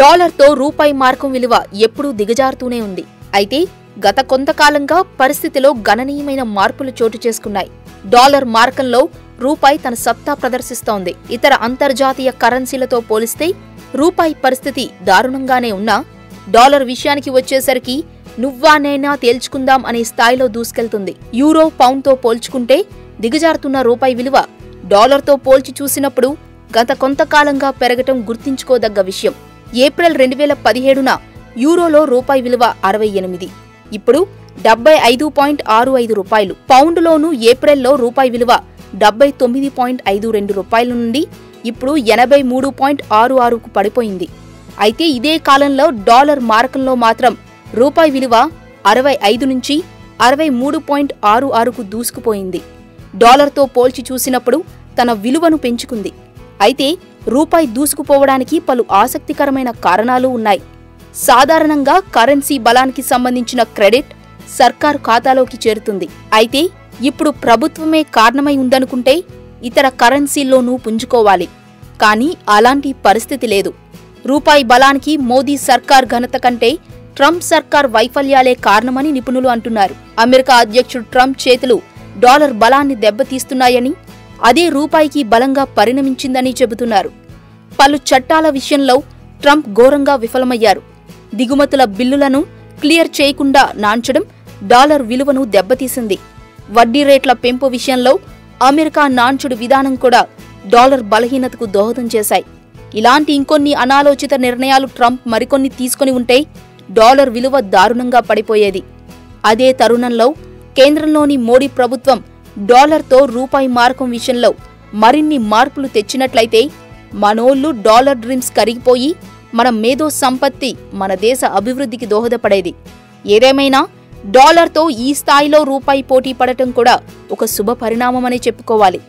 డాలర్తో రూపాయి మార్కం విలువ ఎప్పుడూ దిగజారుతూనే ఉంది. అయితే గత కొంతకాలంగా పరిస్థితిలో గణనీయమైన మార్పులు చోటు చేసుకున్నాయి. డాలర్ మార్కంలో రూపాయి తన సత్తా ప్రదర్శిస్తోంది. ఇతర అంతర్జాతీయ కరెన్సీలతో పోలిస్తే రూపాయి పరిస్థితి దారుణంగానే ఉన్నా డాలర్ విషయానికి వచ్చేసరికి నువ్వా నేనా తేల్చుకుందాం అనే స్థాయిలో దూసుకెళ్తుంది. యూరో పౌండ్తో పోల్చుకుంటే దిగజారుతున్న రూపాయి విలువ డాలర్తో పోల్చి చూసినప్పుడు గత కొంతకాలంగా పెరగటం గుర్తించుకోదగ్గ విషయం. ఏప్రిల్ రెండు వేల పదిహేడున యూరోలో రూపాయి విలువ అరవై ఎనిమిది. ఇప్పుడు డెబ్బై ఐదు పాయింట్ ఆరు ఐదు రూపాయలు. పౌండ్లోనూ ఏప్రిల్లో రూపాయి విలువ డెబ్బై తొమ్మిది పాయింట్ ఐదు రెండు రూపాయల నుండి ఇప్పుడు ఎనభై మూడు పాయింట్ ఆరు ఆరుకు పడిపోయింది. అయితే ఇదే కాలంలో డాలర్ మార్కంలో మాత్రం రూపాయి విలువ అరవై ఐదు నుంచి అరవై మూడు పాయింట్ ఆరు ఆరుకు దూసుకుపోయింది. డాలర్తో పోల్చి చూసినప్పుడు తన విలువను పెంచుకుంది. అయితే రూపాయి దూసుకుపోవడానికి పలు ఆసక్తికరమైన కారణాలు ఉన్నాయి. సాధారణంగా కరెన్సీ బలానికి సంబంధించిన క్రెడిట్ సర్కారు ఖాతాలోకి చేరుతుంది. అయితే ఇప్పుడు ప్రభుత్వమే కారణమై ఉందనుకుంటే ఇతర కరెన్సీల్లోనూ పుంజుకోవాలి. కానీ అలాంటి పరిస్థితి లేదు. రూపాయి బలానికి మోదీ సర్కార్ ఘనత కంటే ట్రంప్ సర్కార్ వైఫల్యాలే కారణమని నిపుణులు అంటున్నారు. అమెరికా అధ్యక్షుడు ట్రంప్ చేతులు డాలర్ బలాన్ని దెబ్బతీస్తున్నాయని అదే రూపాయికి బలంగా పరిణమించిందని చెబుతున్నారు. పలు చట్టాల విషయంలో ట్రంప్ ఘోరంగా విఫలమయ్యారు. దిగుమతుల బిల్లులను క్లియర్ చేయకుండా నాంచడం డాలర్ విలువను దెబ్బతీసింది. వడ్డీ రేట్ల పెంపు విషయంలో అమెరికా నాంచుడు విధానం కూడా డాలర్ బలహీనతకు దోహదం చేశాయి. ఇలాంటి ఇంకొన్ని అనాలోచిత నిర్ణయాలు ట్రంప్ మరికొన్ని తీసుకొని ఉంటే డాలర్ విలువ దారుణంగా పడిపోయేది. అదే తరుణంలో కేంద్రంలోని మోడీ ప్రభుత్వం డాలర్తో రూపాయి మార్కం విషయంలో మరిన్ని మార్పులు తెచ్చినట్లయితే మనోళ్ళు డాలర్ డ్రీమ్స్ కరిగిపోయి మన మేధో సంపత్తి మన దేశ అభివృద్ధికి దోహదపడేది. ఏదేమైనా డాలర్తో ఈ స్థాయిలో రూపాయి పోటీ పడటం కూడా ఒక శుభ పరిణామమనే చెప్పుకోవాలి.